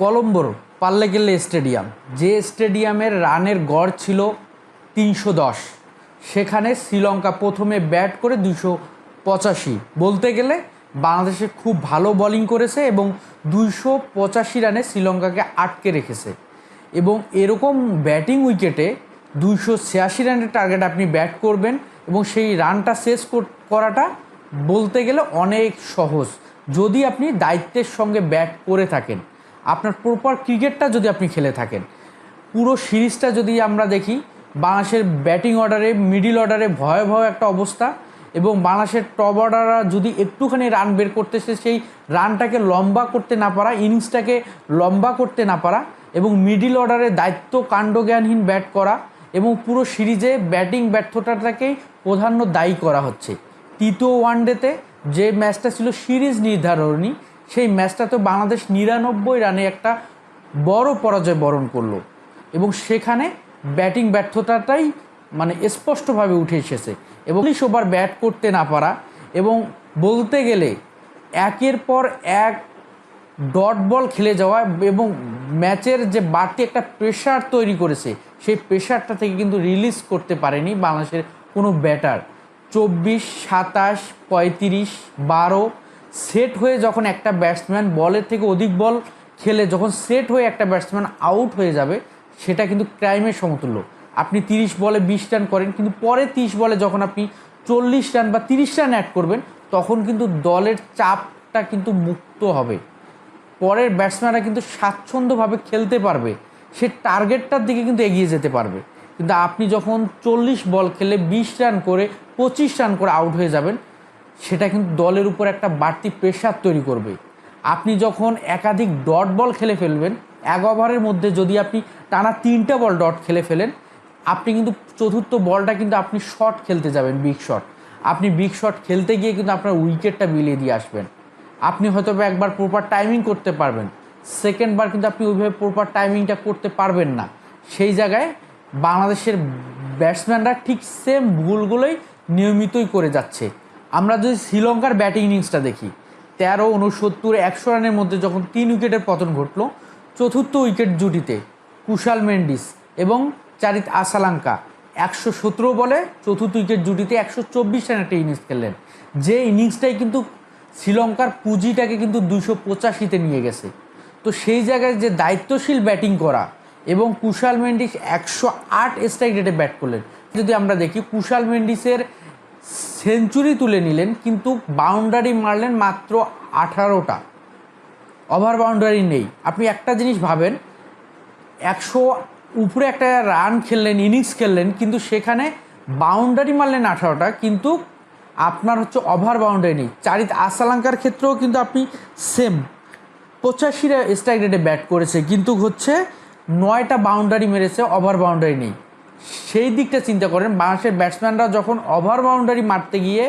কলম্বোর পাল্লেকেল্লে stadium. যে স্টেডিয়ামের রানের গড় ছিল তিনশো দশ। সেখানে শ্রীলঙ্কা প্রথমে ব্যাট করে দুশো পঁচাশি। বলতে গেলে বাংলাদেশে খুব ভালো বলিং করেছে এবং দুইশো পঁচাশি রানে শ্রীলঙ্কাকে আটকে রেখেছে। এবং এরকম ব্যাটিং উইকেটে দুইশো ছিয়াশি রানের টার্গেট আপনি ব্যাট করবেন এবং সেই রানটা শেষ করাটা বলতে গেলে অনেক সহজ। যদি আপনি দায়িত্বের সঙ্গে ব্যাট করে থাকেন। আপনার প্রপার ক্রিকেটটা যদি আপনি খেলে থাকেন, পুরো সিরিজটা যদি আমরা দেখি, বাংলাদেশের ব্যাটিং অর্ডারে, মিডিল অর্ডারে ভয়াবহ একটা অবস্থা এবং বাংলাদেশের টপ অর্ডাররা যদি একটুখানি রান বের করতেছে সেই রানটাকে লম্বা করতে না পারা, ইনিংসটাকে লম্বা করতে না পারা এবং মিডিল অর্ডারে দায়িত্ব কাণ্ডজ্ঞানহীন ব্যাট করা এবং পুরো সিরিজে ব্যাটিং ব্যর্থতাটাকেই প্রাধান্য দায়ী করা হচ্ছে। তৃতীয় ওয়ানডেতে যে ম্যাচটা ছিল সিরিজ নির্ধারণী সেই ম্যাচটা তো বাংলাদেশ নিরানব্বই রানে একটা বড় পরাজয় বরণ করল। এবং সেখানে ব্যাটিং ব্যর্থতাটাই মানে স্পষ্টভাবে উঠে এসেছে। এবং চল্লিশ ওভার ব্যাট করতে না পারা এবং বলতে গেলে একের পর এক ডট বল খেলে যাওয়া এবং ম্যাচের যে বাড়তি একটা প্রেশার তৈরি করেছে, সেই প্রেশারটা থেকে কিন্তু রিলিজ করতে পারেনি বাংলাদেশের কোনো ব্যাটার চব্বিশ, সাতাশ, পঁয়ত্রিশ, বারো সেট হয়ে যখন একটা ব্যাটসম্যান বলের থেকে অধিক বল খেলে, যখন সেট হয়ে একটা ব্যাটসম্যান আউট হয়ে যাবে, সেটা কিন্তু ক্রাইমের সমতুল্য। আপনি তিরিশ বলে বিশ রান করেন, কিন্তু পরে তিরিশ বলে যখন আপনি চল্লিশ রান বা তিরিশ রান অ্যাড করবেন, তখন কিন্তু দলের চাপটা কিন্তু মুক্ত হবে। পরের ব্যাটসম্যানরা কিন্তু স্বাচ্ছন্দ্যভাবে খেলতে পারবে। সে টার্গেটটার দিকে কিন্তু এগিয়ে যেতে পারবে। কিন্তু আপনি যখন চল্লিশ বল খেলে বিশ রান করে, পঁচিশ রান করে আউট হয়ে যাবেন সেটা কিন্তু দলের উপর একটা বাড়তি প্রেশার তৈরি করবে। আপনি যখন একাধিক ডট বল খেলে ফেলবেন, এক ওভারের মধ্যে যদি আপনি টানা তিনটা বল ডট খেলে ফেলেন, আপনি কিন্তু চতুর্থ বলটা কিন্তু আপনি শট খেলতে যাবেন বিগ শট আপনি বিগ শট খেলতে গিয়ে কিন্তু আপনার উইকেটটা মিলিয়ে দিয়ে আসবেন। আপনি হয়তো একবার প্রপার টাইমিং করতে পারবেন। সেকেন্ডবার কিন্তু আপনি ওইভাবে প্রপার টাইমিংটা করতে পারবেন না। সেই জায়গায় বাংলাদেশের ব্যাটসম্যানরা ঠিক সেম ভুলগুলোই নিয়মিতই করে যাচ্ছে। আমরা যদি শ্রীলঙ্কার ব্যাটিং ইনিংসটা দেখি, তেরো উনসত্তর একশো রানের মধ্যে যখন তিন উইকেটের পতন ঘটলো, চতুর্থ উইকেট জুটিতে কুশাল মেন্ডিস এবং চারিত আসালাঙ্কা একশো সতেরো বলে চতুর্থ উইকেট জুটিতে একশো চব্বিশ রান একটা ইনিংস খেললেন। যে ইনিংসটাই কিন্তু শ্রীলঙ্কার পুঁজিটাকে কিন্তু দুশো পঁচাশিতে নিয়ে গেছে। তো সেই জায়গায় যে দায়িত্বশীল ব্যাটিং করা এবং কুশাল মেন্ডিস একশো আট স্ট্রাইক রেটে ব্যাট করলেন, যদি আমরা দেখি, কুশাল মেন্ডিসের সেঞ্চুরি তুলে নিলেন, কিন্তু বাউন্ডারি মারলেন মাত্র আঠারোটা। ওভার বাউন্ডারি নেই। আপনি একটা জিনিস ভাবেন, একশো উপরে একটা রান খেললেন, ইনিংস খেললেন, কিন্তু সেখানে বাউন্ডারি মারলেন আঠারোটা, কিন্তু আপনার হচ্ছে ওভার বাউন্ডারি নেই। চারিত আসালাঙ্কার ক্ষেত্রেও কিন্তু আপনি সেম পঁচাশি স্ট্রাইক রেটে ব্যাট করেছে, কিন্তু হচ্ছে নয়টা বাউন্ডারি মেরেছে, ওভার বাউন্ডারি নেই। সেই দিকটা চিন্তা করেন, বাংলাদেশের ব্যাটসম্যানরা যখন ওভার বাউন্ডারি মারতে গিয়ে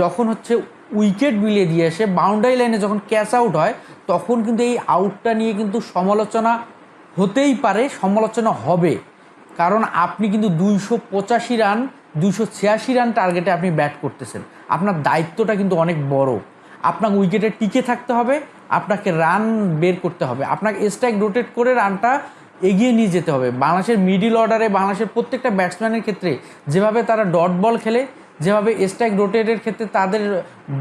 যখন হচ্ছে উইকেট বিলিয়ে দিয়ে এসে বাউন্ডারি লাইনে যখন ক্যাচ আউট হয়, তখন কিন্তু এই আউটটা নিয়ে কিন্তু সমালোচনা হতেই পারে, সমালোচনা হবে। কারণ আপনি কিন্তু দুইশো পঁচাশি রান দুইশো ছিয়াশি রান টার্গেটে আপনি ব্যাট করতেছেন। আপনার দায়িত্বটা কিন্তু অনেক বড়। আপনাকে উইকেটে টিকে থাকতে হবে, আপনাকে রান বের করতে হবে। আপনাকে স্ট্রাইক রোটেট করে রানটা এগিয়ে নিয়ে যেতে হবে। বাংলাদেশের মিডিল অর্ডারে বাংলাদেশের প্রত্যেকটা ব্যাটসম্যানের ক্ষেত্রে যেভাবে তারা ডট বল খেলে, যেভাবে স্ট্রাইক রোটেটের ক্ষেত্রে তাদের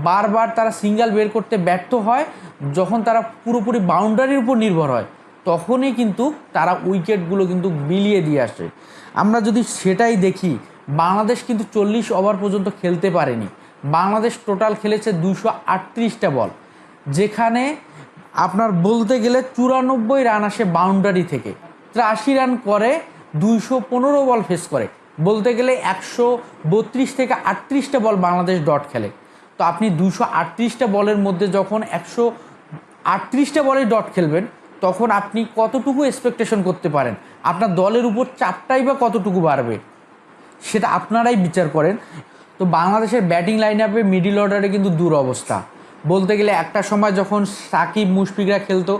বারবার তারা সিঙ্গেল বের করতে ব্যর্থ হয়, যখন তারা পুরোপুরি বাউন্ডারির উপর নির্ভর হয়, তখনই কিন্তু তারা উইকেটগুলো কিন্তু বিলিয়ে দিয়ে আসে। আমরা যদি সেটাই দেখি, বাংলাদেশ কিন্তু চল্লিশ ওভার পর্যন্ত খেলতে পারেনি। বাংলাদেশ টোটাল খেলেছে দুশো আটত্রিশটা বল যেখানে আপনার বলতে গেলে চুরানব্বই রান আসে বাউন্ডারি থেকে। আশি রান করে দুইশো পনেরো বল ফেস করে। বলতে গেলে একশো বত্রিশ থেকে আটত্রিশটা বল বাংলাদেশ ডট খেলে। তো আপনি দুশো আটত্রিশটা বলের মধ্যে যখন একশো আটত্রিশটা বলে ডট খেলবেন, তখন আপনি কতটুকু এক্সপেকটেশন করতে পারেন? আপনার দলের উপর চাপটাই বা কতটুকু বাড়বে? সেটা আপনারাই বিচার করেন। তো বাংলাদেশের ব্যাটিং লাইন আপে মিডিল অর্ডারে কিন্তু দূর অবস্থা বলতে গেলে একটা সময় যখন সাকিব, মুশফিকরা খেলতো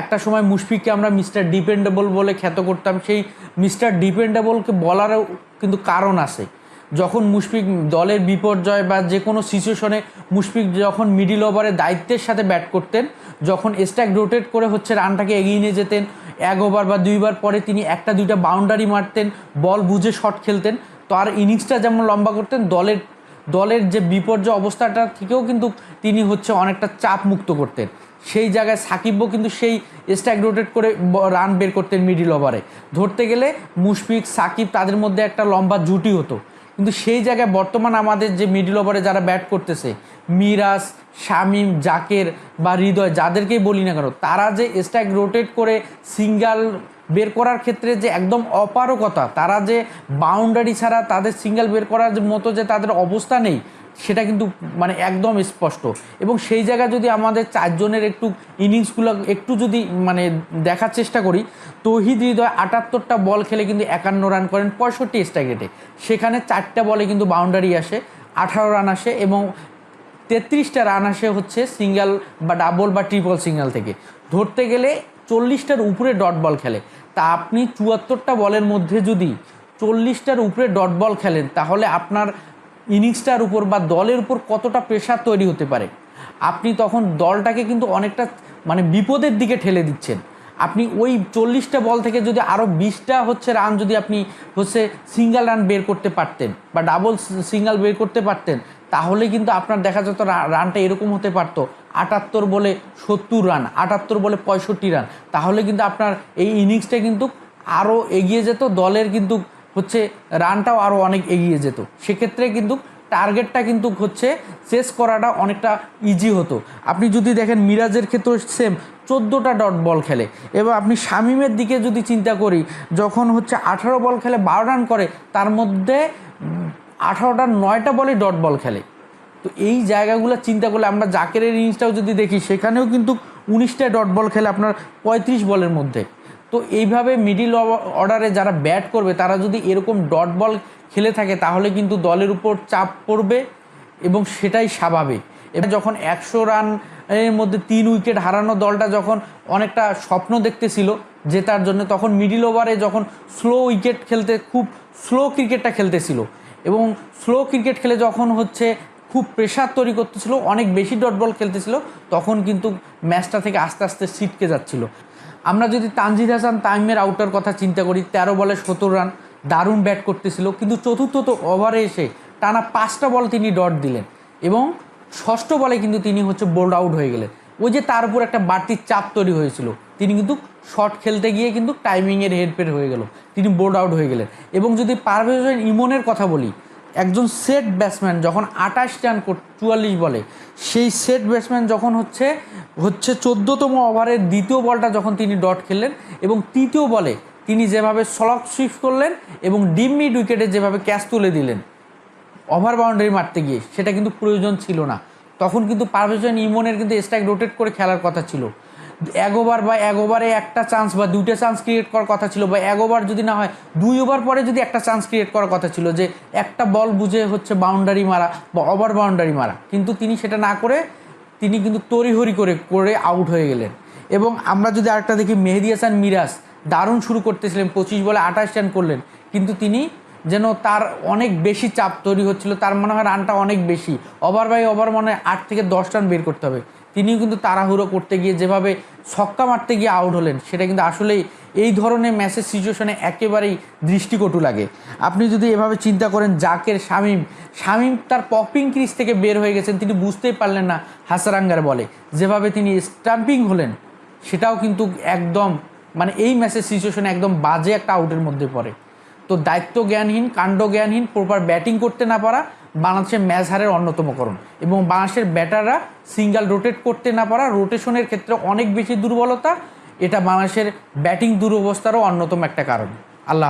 একটা সময় মুশফিককে আমরা মিস্টার ডিপেন্ডেবল বলে খ্যাত করতাম, সেই মিস্টার ডিপেন্ডেবলকে বলারও কিন্তু কারণ আছে। যখন মুশফিক দলের বিপর্যয় বা যে কোনো সিচুয়েশনে মুশফিক যখন মিডিল ওভারে দায়িত্বের সাথে ব্যাট করতেন, যখন স্ট্যাক রোটেট করে হচ্ছে রানটাকে এগিয়ে নিয়ে যেতেন, এক ওভার বা দুইবার পরে তিনি একটা দুইটা বাউন্ডারি মারতেন বল বুঝে শট খেলতেন তার ইনিংসটা যেমন লম্বা করতেন, দলের দলের যে বিপর্যয় অবস্থাটা থেকেও কিন্তু তিনি হচ্ছে অনেকটা চাপ মুক্ত করতেন। সেই জায়গায় সাকিবও কিন্তু সেই স্ট্যাক রোটেট করে রান বের করতেন মিডিল ওভারে ধরতে গেলে মুশফিক, সাকিব তাদের মধ্যে একটা লম্বা জুটি হতো। কিন্তু সেই জায়গায় বর্তমান আমাদের যে মিডিল ওভারে যারা ব্যাট করতেছে, মিরাজ, শামিম, জাকের বা হৃদয়, যাদেরকেই বলি না কেন, তারা যে স্ট্যাক রোটেট করে সিঙ্গাল বের করার ক্ষেত্রে যে একদম অপারকতা তারা যে বাউন্ডারি ছাড়া তাদের সিঙ্গেল বের করার মতো যে তাদের অবস্থা নেই সেটা কিন্তু মানে একদম স্পষ্ট। এবং সেই জায়গায় যদি আমাদের চারজনের একটু ইনিংসগুলো একটু যদি মানে দেখার চেষ্টা করি, তহিদ হৃদয় আটাত্তরটা বল খেলে কিন্তু একান্ন রান করেন পঁয়ষট্টি স্ট্রাইক সেখানে চারটা বলে কিন্তু বাউন্ডারি আসে, আঠারো রান আসে এবং তেত্রিশটা রান আসে হচ্ছে সিঙ্গেল বা ডাবল বা ট্রিপল সিঙ্গেল থেকে। ধরতে গেলে চল্লিশটার উপরে ডট বল খেলে। তা আপনি চুয়াত্তরটা বলের মধ্যে যদি চল্লিশটার উপরে ডট বল খেলেন, তাহলে আপনার ইনিংসটার উপর বা দলের উপর কতটা প্রেশার তৈরি হতে পারে? আপনি তখন দলটাকে কিন্তু অনেকটা মানে বিপদের দিকে ঠেলে দিচ্ছেন। আপনি ওই চল্লিশটা বল থেকে যদি আরও বিশটা হচ্ছে রান যদি আপনি হচ্ছে সিঙ্গেল রান বের করতে পারতেন বা ডাবল সিঙ্গেল বের করতে পারতেন, তাহলে কিন্তু আপনার দেখা যেত রানটা এরকম হতে পারতো। আটাত্তর বলে সত্তর রান আটাত্তর বলে পঁয়ষট্টি রান তাহলে কিন্তু আপনার এই ইনিংসটা কিন্তু আরও এগিয়ে যেত, দলের কিন্তু হচ্ছে রানটাও আরও অনেক এগিয়ে যেত। সেক্ষেত্রে কিন্তু টার্গেটটা কিন্তু হচ্ছে শেষ করাটা অনেকটা ইজি হতো। আপনি যদি দেখেন মিরাজের ক্ষেত্রে সেম চোদ্দোটা ডট বল খেলে। এবং আপনি শামিমের দিকে যদি চিন্তা করি, যখন হচ্ছে আঠারো বল খেলে, বারো রান করে, তার মধ্যে আঠারোটা, নয়টা বলে ডট বল খেলে। তো এই জায়গাগুলো চিন্তা করলে আমরা জাকেরের ইনিংসটাও যদি দেখি, সেখানেও কিন্তু উনিশটা ডট বল খেলে আপনার পঁয়ত্রিশ বলের মধ্যে। তো এইভাবে মিডিল অর্ডারে যারা ব্যাট করবে, তারা যদি এরকম ডট বল খেলে থাকে, তাহলে কিন্তু দলের উপর চাপ পড়বে এবং সেটাই স্বাভাবিক। এবার যখন একশো রানের মধ্যে তিন উইকেট হারানো দলটা যখন অনেকটা স্বপ্ন দেখতেছিল জেতার জন্য, তখন মিডিল ওভারে যখন স্লো উইকেট খেলতে, খুব স্লো ক্রিকেটটা খেলতেছিল এবং স্লো ক্রিকেট খেলে যখন হচ্ছে খুব প্রেশার তৈরি করতেছিল, অনেক বেশি ডট বল খেলতেছিল, তখন কিন্তু ম্যাচটা থেকে আস্তে আস্তে ছিটকে যাচ্ছিল। আমরা যদি তানজিদ হাসান তাইমের আউটার কথা চিন্তা করি, তেরো বলে সতেরো রান দারুণ ব্যাট করতেছিল, কিন্তু চতুর্থ তো ওভারে এসে টানা পাঁচটা বল তিনি ডট দিলেন এবং ষষ্ঠ বলে কিন্তু তিনি হচ্ছে বোল্ড আউট হয়ে গেলেন। ওই যে তার উপর একটা বাড়তি চাপ তৈরি হয়েছিল, তিনি কিন্তু শট খেলতে গিয়ে কিন্তু টাইমিংয়ের হেরফের হয়ে গেল, তিনি বোল্ড আউট হয়ে গেলেন। এবং যদি পারভেজ ইমনের কথা বলি একজন সেট ব্যাটসম্যান যখন আঠাশ রান চুয়াল্লিশ বলে, সেই সেট ব্যাটসম্যান যখন হচ্ছে হচ্ছে চোদ্দোতম ওভারের দ্বিতীয় বলটা যখন তিনি ডট খেললেন এবং তৃতীয় বলে তিনি যেভাবে সলক সুইফট করলেন এবং ডিম মিড উইকেটে যেভাবে ক্যাচ তুলে দিলেন ওভার বাউন্ডারি মারতে গিয়ে, সেটা কিন্তু প্রয়োজন ছিল না। তখন কিন্তু পারভেজন ইমনের কিন্তু স্ট্রাইক রোটেট করে খেলার কথা ছিল। এক ওভার বা এক ওভারে একটা চান্স বা দুইটা চান্স ক্রিয়েট করার কথা ছিল বা এক ওভার যদি না হয় দুই ওভার পরে যদি একটা চান্স ক্রিয়েট করার কথা ছিল যে একটা বল বুঝে হচ্ছে বাউন্ডারি মারা বা ওভার বাউন্ডারি মারা। কিন্তু তিনি সেটা না করে, তিনি কিন্তু তড়িহড়ি করে করে আউট হয়ে গেলেন। এবং আমরা যদি আরেকটা দেখি, মেহেদি হাসান মিরাজ দারুণ শুরু করতেছিলেন, পঁচিশ বলে আঠাশ রান করলেন। কিন্তু তিনি যেন তার অনেক বেশি চাপ তৈরি হচ্ছিল, তার মনে হয় রানটা অনেক বেশি। ওভার বাই ওভার মনে হয় আট থেকে দশ রান বের করতে হবে। তিনিও কিন্তু তাড়াহুড়ো করতে গিয়ে যেভাবে ছক্কা মারতে গিয়ে আউট হলেন, সেটা কিন্তু আসলেই এই ধরনের ম্যাচের সিচুয়েশনে একেবারেই দৃষ্টিকটু লাগে। আপনি যদি এভাবে চিন্তা করেন, জাকের শামিম শামিম তার পপিং ক্রিজ থেকে বের হয়ে গেছেন, তিনি বুঝতেই পারলেন না হাসারাঙ্গার বলে। যেভাবে তিনি স্টাম্পিং হলেন, সেটাও কিন্তু একদম মানে এই ম্যাচের সিচুয়েশনে একদম বাজে একটা আউটের মধ্যে পড়ে। তো দায়িত্ব জ্ঞানহীন কাণ্ড জ্ঞানহীন প্রপার ব্যাটিং করতে না পারা বাংলাদেশের ম্যাচ হারের অন্যতম কারণ এবং বাংলাদেশের ব্যাটাররা সিঙ্গেল রোটেট করতে না পারা, রোটেশনের ক্ষেত্রে অনেক বেশি দুর্বলতা, এটা বাংলাদেশের ব্যাটিং দুরবস্থারও অন্যতম একটা কারণ আল্লাহ।